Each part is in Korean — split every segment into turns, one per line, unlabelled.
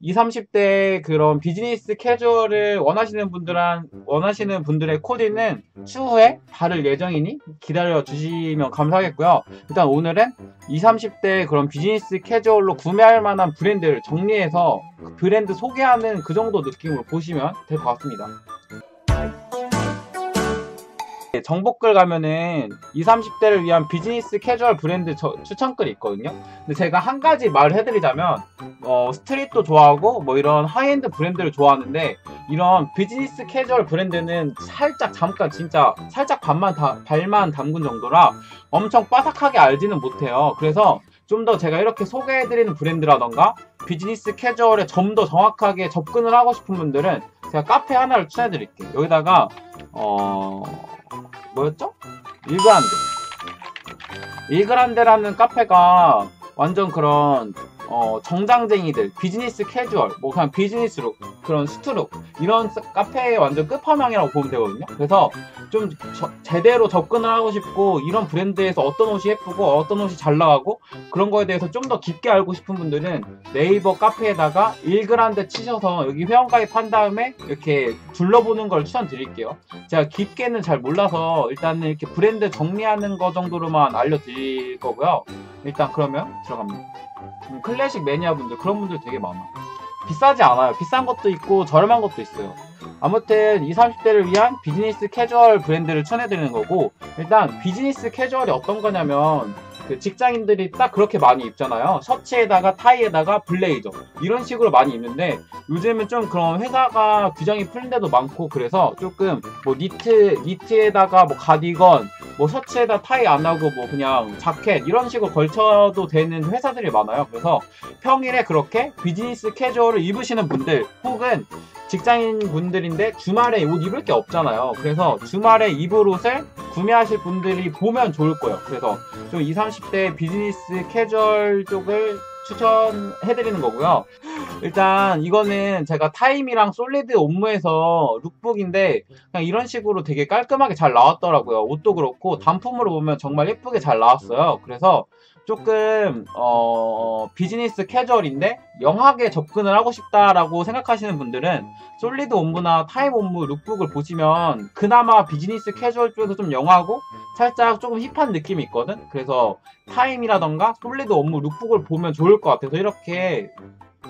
20, 30대 그런 비즈니스 캐주얼을 원하시는 분들한 원하시는 분들의 코디는 추후에 다를 예정이니 기다려 주시면 감사하겠고요. 일단 오늘은 20, 30대 그런 비즈니스 캐주얼로 구매할 만한 브랜드를 정리해서 그 브랜드 소개하는 그 정도 느낌으로 보시면 될 것 같습니다. 네, 정보글 가면은 20, 30대를 위한 비즈니스 캐주얼 브랜드 저- 추천글이 있거든요. 근데 제가 한 가지 말을 해드리자면 어, 스트릿도 좋아하고 뭐 이런 하이엔드 브랜드를 좋아하는데 이런 비즈니스 캐주얼 브랜드는 살짝 잠깐 진짜 살짝 반만 다, 발만 담근 정도라 엄청 바삭하게 알지는 못해요. 그래서 좀 더 제가 이렇게 소개해드리는 브랜드라던가 비즈니스 캐주얼에 좀 더 정확하게 접근을 하고 싶은 분들은 제가 카페 하나를 추천해드릴게요. 여기다가 어 뭐였죠? 일그란데 일그란데라는 카페가 완전 그런 어, 정장쟁이들 비즈니스 캐주얼 뭐 그냥 비즈니스룩 그런 스트룩 이런 스- 카페의 완전 끝판왕이라고 보면 되거든요 그래서 좀 저- 제대로 접근을 하고 싶고 이런 브랜드에서 어떤 옷이 예쁘고 어떤 옷이 잘 나가고 그런 거에 대해서 좀 더 깊게 알고 싶은 분들은 네이버 카페에다가 일그란데 치셔서 여기 회원 가입 한 다음에 이렇게 둘러보는 걸 추천드릴게요 제가 깊게는 잘 몰라서 일단은 이렇게 브랜드 정리하는 거 정도로만 알려드릴 거고요. 일단 그러면 들어갑니다. 음, 클래식 매니아 분들 그런 분들 되게 많아. 비싸지 않아요. 비싼 것도 있고 저렴한 것도 있어요. 아무튼 20, 30대를 위한 비즈니스 캐주얼 브랜드를 추천해드리는 거고 일단 비즈니스 캐주얼이 어떤 거냐면 그 직장인들이 딱 그렇게 많이 입잖아요. 셔츠에다가 타이에다가 블레이저 이런 식으로 많이 입는데 요즘은 좀 그런 회사가 규정이 풀린 데도 많고 그래서 조금 뭐 니트 니트에다가 뭐 가디건 뭐 셔츠에다 타이 안 하고 뭐 그냥 자켓 이런 식으로 걸쳐도 되는 회사들이 많아요. 그래서 평일에 그렇게 비즈니스 캐주얼을 입으시는 분들 혹은 직장인 분들인데 주말에 옷 입을 게 없잖아요. 그래서 주말에 입을 옷을 구매하실 분들이 보면 좋을 거예요. 그래서 좀 20, 30대 비즈니스 캐주얼 쪽을 추천해드리는 거고요. 일단 이거는 제가 타임이랑 솔리드 업무에서 룩북인데 그냥 이런 식으로 되게 깔끔하게 잘 나왔더라고요. 옷도 그렇고 단품으로 보면 정말 예쁘게 잘 나왔어요. 그래서 조금 어, 비즈니스 캐주얼인데 영하게 접근을 하고 싶다라고 생각하시는 분들은 솔리드 업무나 타임 업무 룩북을 보시면 그나마 비즈니스 캐주얼 쪽에서 좀 영하고 살짝 조금 힙한 느낌이 있거든. 그래서 타임이라던가 솔리드 업무 룩북을 보면 좋을 것 같아서 이렇게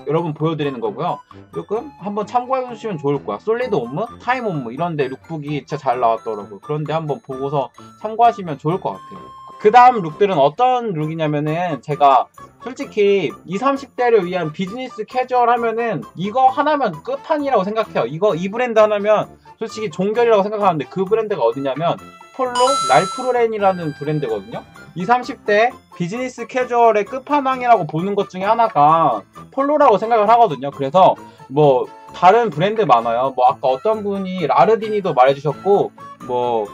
여러분 보여드리는 거고요. 조금 한번 참고해 주시면 좋을 거야. 솔리드 업무, 타임 업무 이런데 룩북이 진짜 잘 나왔더라고요. 그런데 한번 보고서 참고하시면 좋을 것 같아요. 그 다음 룩들은 어떤 룩이냐면은 제가 솔직히 20, 30대를 위한 비즈니스 캐주얼 하면은 이거 하나면 끝판이라고 생각해요. 이거 이 브랜드 하나면 솔직히 종결이라고 생각하는데 그 브랜드가 어디냐면 폴로 랄프로렌이라는 브랜드거든요. 20, 30대 비즈니스 캐주얼의 끝판왕이라고 보는 것 중에 하나가 폴로라고 생각을 하거든요. 그래서 뭐 다른 브랜드 많아요. 뭐 아까 어떤 분이 라르디니도 말해주셨고 뭐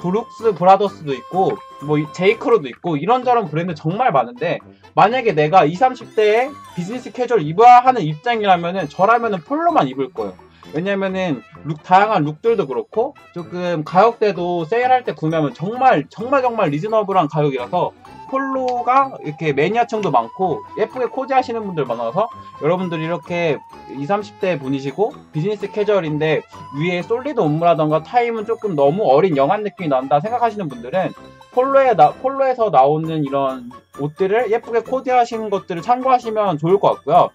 브룩스 브라더스도 있고 뭐 제이크로도 있고 이런저런 브랜드 정말 많은데 만약에 내가 20, 30대에 비즈니스 캐주얼 입어야 하는 입장이라면은 저라면은 폴로만 입을 거예요. 왜냐면은 룩 다양한 룩들도 그렇고 조금 가격대도 세일할 때 구매하면 정말 정말 정말 리즈너블한 가격이라서 폴로가 이렇게 매니아층도 많고 예쁘게 코디 하시는 분들 많아서 여러분들이 이렇게 20, 30대 분이시고 비즈니스 캐주얼인데 위에 솔리드 업무라던가 타임은 조금 너무 어린 영한 느낌이 난다 생각하시는 분들은 폴로에 나, 폴로에서 나오는 이런 옷들을 예쁘게 코디하시는 것들을 참고하시면 좋을 것 같고요.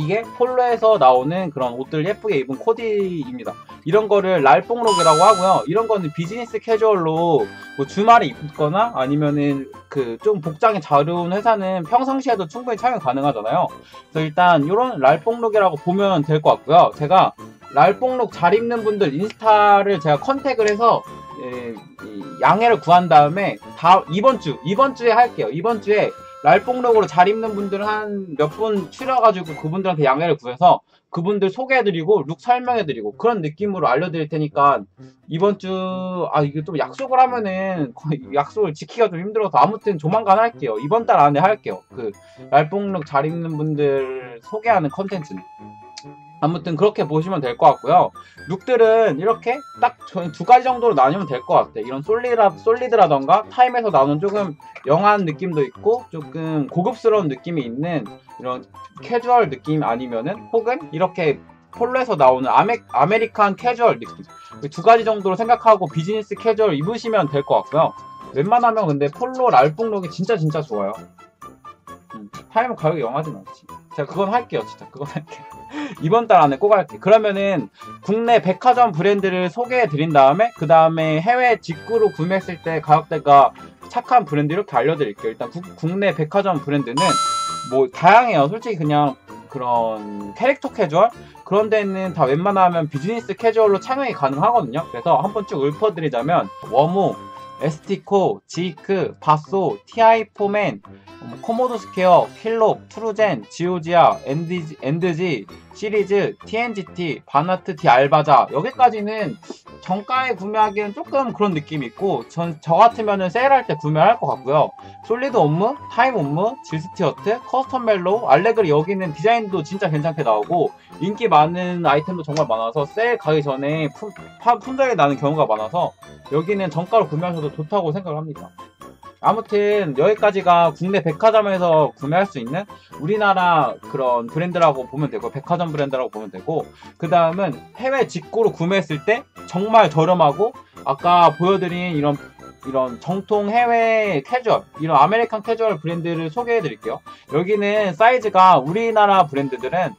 이게 폴로에서 나오는 그런 옷들 예쁘게 입은 코디입니다. 이런 거를 랄뽕룩이라고 하고요. 이런 거는 비즈니스 캐주얼로 뭐 주말에 입거나 아니면은 그 좀 복장이 자유로운 회사는 평상시에도 충분히 착용 가능하잖아요. 그래서 일단 이런 랄뽕룩이라고 보면 될 것 같고요. 제가 랄뽕룩 잘 입는 분들 인스타를 제가 컨택을 해서 예, 이 양해를 구한 다음에 다 이번 주 이번 주에 할게요. 이번 주에 랄뽕룩으로 잘 입는 분들 한 몇 분 추려가지고 그분들한테 양해를 구해서 그분들 소개해드리고 룩 설명해드리고 그런 느낌으로 알려드릴 테니까 이번 주 아 이게 좀 약속을 하면은 약속을 지키기가 좀 힘들어서 아무튼 조만간 할게요. 이번 달 안에 할게요. 그 랄뽕룩 잘 입는 분들 소개하는 컨텐츠는 아무튼 그렇게 보시면 될 것 같고요. 룩들은 이렇게 딱 두 가지 정도로 나뉘면 될 것 같아. 이런 솔리라, 솔리드라던가 타임에서 나오는 조금 영한 느낌도 있고 조금 고급스러운 느낌이 있는 이런 캐주얼 느낌 아니면은 혹은 이렇게 폴로에서 나오는 아메, 아메리칸 캐주얼 느낌 두 가지 정도로 생각하고 비즈니스 캐주얼 입으시면 될 것 같고요. 웬만하면 근데 폴로 랄풍 룩이 진짜 진짜 좋아요. 음, 타이머 가격이 영하진 않지. 제가 그건 할게요, 진짜. 그건 할게요. 이번 달 안에 꼭 할게요. 그러면은 국내 백화점 브랜드를 소개해 드린 다음에 그 다음에 해외 직구로 구매했을 때 가격대가 착한 브랜드 이렇게 알려드릴게요. 일단 구, 국내 백화점 브랜드는 뭐 다양해요. 솔직히 그냥 그런 캐릭터 캐주얼 그런 데는 다 웬만하면 비즈니스 캐주얼로 착용이 가능하거든요. 그래서 한번 쭉 읊어드리자면 워모, 에스티코, 지크, 바소, 티아이포맨, 뭐 코모도 스퀘어, 킬롭, 트루젠, 지오지아, 엔디지, 엔드지, 시리즈, TNGT, 바나트 디 알바자 여기까지는 정가에 구매하기는 조금 그런 느낌이 있고 전 저 같으면은 세일할 때 구매할 것 같고요. 솔리드 업무, 타임 업무, 질스티어트, 커스텀 멜로우, 알레그리 여기는 디자인도 진짜 괜찮게 나오고 인기 많은 아이템도 정말 많아서 세일 가기 전에 품, 품절이 나는 경우가 많아서 여기는 정가로 구매하셔도 좋다고 생각을 합니다. 아무튼 여기까지가 국내 백화점에서 구매할 수 있는 우리나라 그런 브랜드라고 보면 되고 백화점 브랜드라고 보면 되고 그 다음은 해외 직구로 구매했을 때 정말 저렴하고 아까 보여드린 이런 이런 정통 해외 캐주얼 이런 아메리칸 캐주얼 브랜드를 소개해 드릴게요. 여기는 사이즈가 우리나라 브랜드들은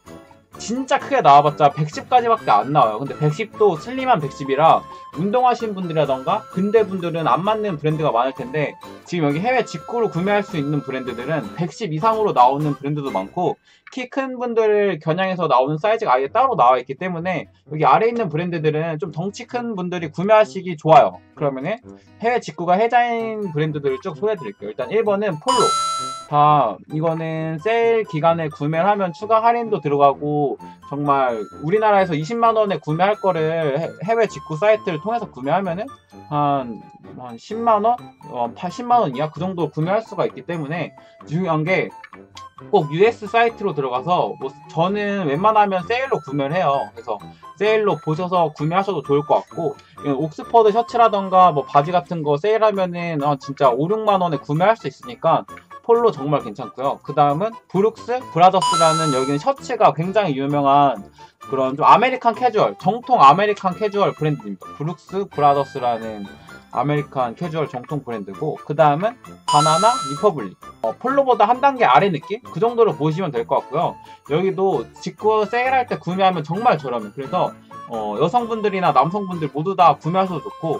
진짜 크게 나와봤자 110까지밖에 안 나와요. 근데 110도 슬림한 110이라 운동하시는 분들이라던가 근대 분들은 안 맞는 브랜드가 많을 텐데 지금 여기 해외 직구로 구매할 수 있는 브랜드들은 110 이상으로 나오는 브랜드도 많고 키 큰 분들을 겨냥해서 나오는 사이즈가 아예 따로 나와 있기 때문에 여기 아래 있는 브랜드들은 좀 덩치 큰 분들이 구매하시기 좋아요. 그러면은 해외 직구가 해자인 브랜드들을 쭉 소개해 드릴게요. 일단 1번은 폴로. 다 이거는 세일 기간에 구매를 하면 추가 할인도 들어가고 정말 우리나라에서 20만 원에 구매할 거를 해외 직구 사이트를 통해서 구매하면은 한, 한 10만 원, 어, 80만 원 이하 그 정도 구매할 수가 있기 때문에 중요한 게꼭 US 사이트로 들어가서 뭐 저는 웬만하면 세일로 구매를 해요. 그래서 세일로 보셔서 구매하셔도 좋을 것 같고 옥스퍼드 셔츠라던가 뭐 바지 같은 거 세일하면은 어, 진짜 5, 6만 원에 구매할 수 있으니까 폴로 정말 괜찮고요. 그 다음은 브룩스 브라더스라는 여기는 셔츠가 굉장히 유명한 그런 좀 아메리칸 캐주얼, 정통 아메리칸 캐주얼 브랜드입니다. 브룩스 브라더스라는 아메리칸 캐주얼 정통 브랜드고 그 다음은 바나나 리퍼블릭. 어, 폴로보다 한 단계 아래 느낌? 그 정도로 보시면 될 것 같고요. 여기도 직구 세일할 때 구매하면 정말 저렴해요. 그래서 어, 여성분들이나 남성분들 모두 다 구매하셔도 좋고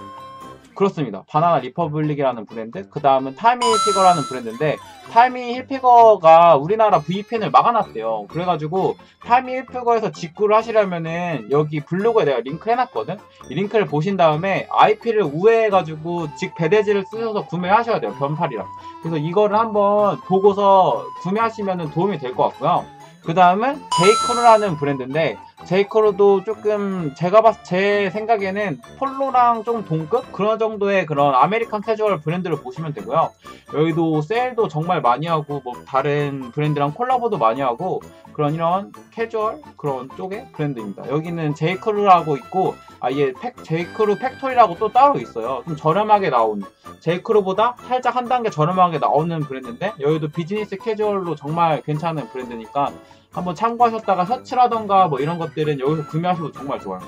그렇습니다. 바나나 리퍼블릭이라는 브랜드, 그 다음은 타이미 힐피거라는 브랜드인데, 타이미 힐피거가 우리나라 VPN을 막아놨대요. 그래가지고, 타이미 힐피거에서 직구를 하시려면은, 여기 블로그에 내가 링크 해놨거든? 이 링크를 보신 다음에, IP를 우회해가지고, 직 배대지를 쓰셔서 구매하셔야 돼요. 변팔이랑. 그래서 이거를 한번 보고서 구매하시면 도움이 될 것 같고요. 그 다음은 제이크루라는 브랜드인데 제이크루도 조금 제가 봤을 제 생각에는 폴로랑 좀 동급 그런 정도의 그런 아메리칸 캐주얼 브랜드를 보시면 되고요. 여기도 세일도 정말 많이 하고 뭐 다른 브랜드랑 콜라보도 많이 하고 그런 이런 캐주얼 그런 쪽의 브랜드입니다. 여기는 제이크루라고 있고 아예 팩, 제이크루 팩토리라고 또 따로 있어요. 좀 저렴하게 나온 제이크루보다 살짝 한 단계 저렴하게 나오는 브랜드인데 여기도 비즈니스 캐주얼로 정말 괜찮은 브랜드니까 한번 참고하셨다가 셔츠라던가 뭐 이런 것들은 여기서 구매하셔도 정말 좋아요.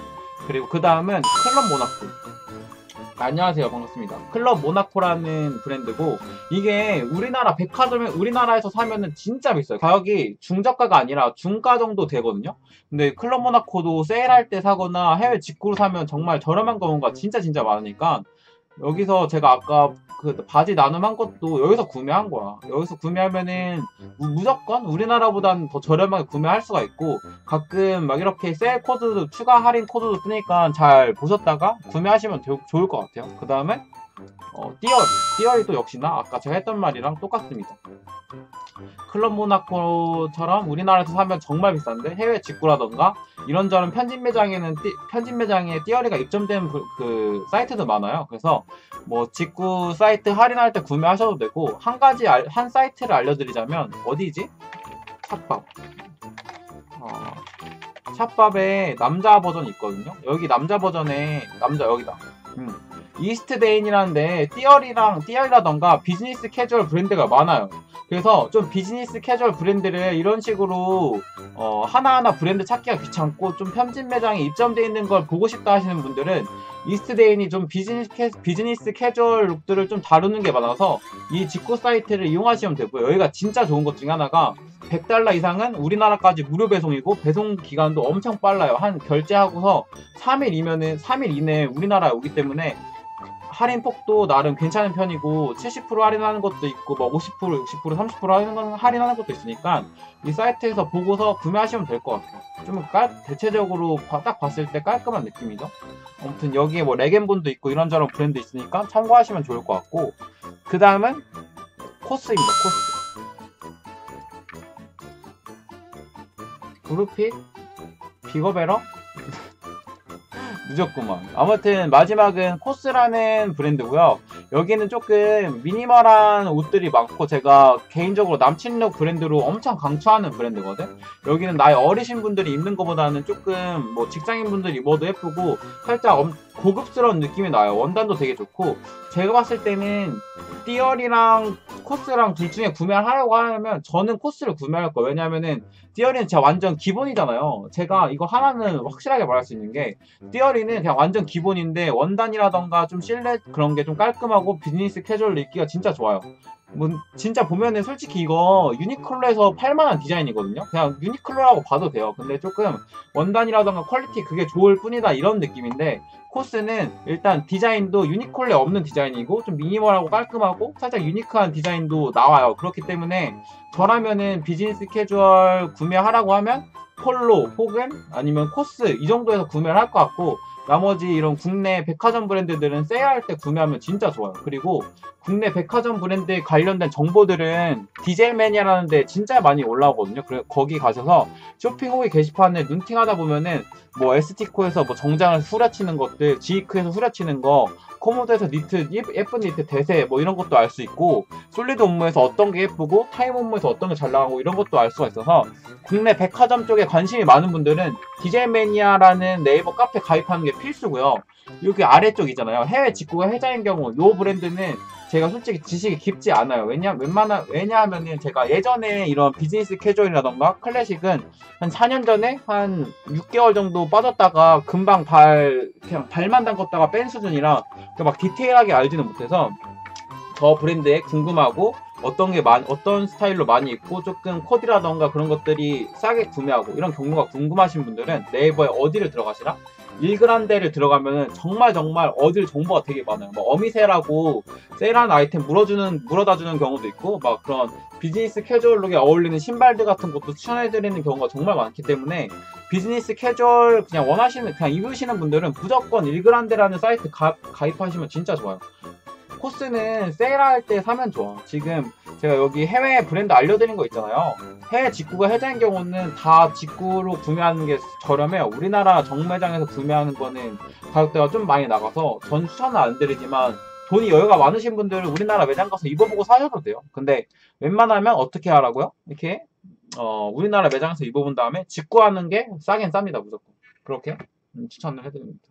그리고 그 다음은 클럽 모나코. 안녕하세요 반갑습니다 클럽 모나코라는 브랜드고 이게 우리나라 백화점에 우리나라에서 사면은 진짜 비싸요 가격이 중저가가 아니라 중가 정도 되거든요 근데 클럽 모나코도 세일할 때 사거나 해외 직구로 사면 정말 저렴한 경우가 진짜 진짜 많으니까 여기서 제가 아까 그 바지 나눔한 것도 여기서 구매한 거야. 여기서 구매하면은 무조건 우리나라보다는 더 저렴하게 구매할 수가 있고 가끔 막 이렇게 세일 코드도 추가 할인 코드도 뜨니까 잘 보셨다가 구매하시면 좋을 것 같아요. 그 다음에 어, 띠어리. 띠어리 도 역시나 아까 제가 했던 말이랑 똑같습니다. 클럽 모나코처럼 우리나라에서 사면 정말 비싼데 해외 직구라던가 이런저런 편집 매장에는 띠, 편집 매장에 띠어리가 입점된 그, 그, 사이트도 많아요. 그래서 뭐 직구 사이트 할인할 때 구매하셔도 되고 한 가지 알, 한 사이트를 알려드리자면 어디지? 탑밥. 어, 샵밥에 남자 버전이 있거든요. 여기 남자 버전에 남자 여기다. 음. 이스트데인이라는데 띠얼이랑 띠얼이라던가 비즈니스 캐주얼 브랜드가 많아요. 그래서 좀 비즈니스 캐주얼 브랜드를 이런 식으로 어, 하나하나 브랜드 찾기가 귀찮고 좀 편집 매장에 입점되어 있는 걸 보고 싶다 하시는 분들은 이스트데인이 좀 비즈니스, 캐, 비즈니스 캐주얼 룩들을 좀 다루는 게 많아서 이 직구 사이트를 이용하시면 되고요. 여기가 진짜 좋은 것 중에 하나가 100달러 이상은 우리나라까지 무료 배송이고 배송 기간도 엄청 빨라요. 한 결제하고서 3일 이면은 3일 이내에 우리나라에 오기 때문에 할인 폭도 나름 괜찮은 편이고 70% 할인하는 것도 있고 뭐 50%, 60%, 30% 할인, 할인하는 것도 있으니까 이 사이트에서 보고서 구매하시면 될 것 같아요. 좀 깔, 대체적으로 봐- 딱 봤을 때 깔끔한 느낌이죠. 아무튼 여기에 뭐 레겐본도 있고 이런저런 브랜드 있으니까 참고하시면 좋을 것 같고 그 다음은 코스입니다. 코스. 브루핏 비거베러 늦었구만. 아무튼 마지막은 코스라는 브랜드고요. 여기는 조금 미니멀한 옷들이 많고 제가 개인적으로 남친룩 브랜드로 엄청 강추하는 브랜드거든. 여기는 나이 어리신 분들이 입는 것보다는 조금 뭐 직장인 분들이 입어도 예쁘고 살짝 엄- 고급스러운 느낌이 나요. 원단도 되게 좋고 제가 봤을 때는 띠얼이랑 코스랑 둘 중에 구매를 하려고 하면 저는 코스를 구매할 거예요. 왜냐면은 띠얼이는 진짜 완전 기본이잖아요. 제가 이거 하나는 확실하게 말할 수 있는 게 띠어리는 그냥 완전 기본인데 원단이라던가 좀 실내 그런 게 좀 깔끔하고 비즈니스 캐주얼 입기가 진짜 좋아요. 뭐 진짜 보면은 솔직히 이거 유니클로에서 팔만한 디자인이거든요. 그냥 유니클로라고 봐도 돼요. 근데 조금 원단이라던가 퀄리티 그게 좋을 뿐이다 이런 느낌인데 코스는 일단 디자인도 유니콜에 없는 디자인이고 좀 미니멀하고 깔끔하고 살짝 유니크한 디자인도 나와요. 그렇기 때문에 저라면은 비즈니스 캐주얼 구매하라고 하면 폴로 혹은 아니면 코스 이 정도에서 구매를 할 것 같고 나머지 이런 국내 백화점 브랜드들은 세일할 때 구매하면 진짜 좋아요. 그리고 국내 백화점 브랜드에 관련된 정보들은 디젤매니아라는 데 진짜 많이 올라오거든요. 그래 거기 가셔서 쇼핑 후기 게시판에 눈팅하다 보면은 뭐 에스티코에서 뭐 정장을 후려치는 것들, 지이크에서 후려치는 거, 코모드에서 니트 예- 예쁜 니트 대세 뭐 이런 것도 알 수 있고 솔리드 업무에서 어떤 게 예쁘고 타임 업무에서 어떤 게 잘 나가고 이런 것도 알 수가 있어서 국내 백화점 쪽에 관심이 많은 분들은 디젤매니아라는 네이버 카페 가입하는 게 필수고요. 여기 아래쪽 있잖아요. 해외 직구가 해자인 경우 이 브랜드는 제가 솔직히 지식이 깊지 않아요. 왜냐 웬만한 왜냐하면은 제가 예전에 이런 비즈니스 캐주얼이라던가 클래식은 한 4년 전에 한 6개월 정도 빠졌다가 금방 발 그냥 발만 담궜다가 뺀 수준이라 막 디테일하게 알지는 못해서 저 브랜드에 궁금하고 어떤 게 많, 어떤 스타일로 많이 입고 조금 코디라던가 그런 것들이 싸게 구매하고 이런 경로가 궁금하신 분들은 네이버에 어디를 들어가시라? 일그란데를 들어가면은 정말 정말 어딜 정보가 되게 많아요. 뭐 어미세라고 세일한 아이템 물어주는 물어다주는 경우도 있고 막 그런 비즈니스 캐주얼룩에 어울리는 신발들 같은 것도 추천해드리는 경우가 정말 많기 때문에 비즈니스 캐주얼 그냥 원하시는 그냥 입으시는 분들은 무조건 일그란데라는 사이트 가, 가입하시면 진짜 좋아요. 코스는 세일할 때 사면 좋아. 지금 제가 여기 해외 브랜드 알려드린 거 있잖아요. 해외 직구가 해자인 경우는 다 직구로 구매하는 게 저렴해요. 우리나라 정매장에서 구매하는 거는 가격대가 좀 많이 나가서 전 추천은 안 드리지만 돈이 여유가 많으신 분들은 우리나라 매장 가서 입어보고 사셔도 돼요. 근데 웬만하면 어떻게 하라고요? 이렇게 어, 우리나라 매장에서 입어본 다음에 직구하는 게 싸긴 쌉니다 무조건. 그렇게 음, 추천을 해드립니다.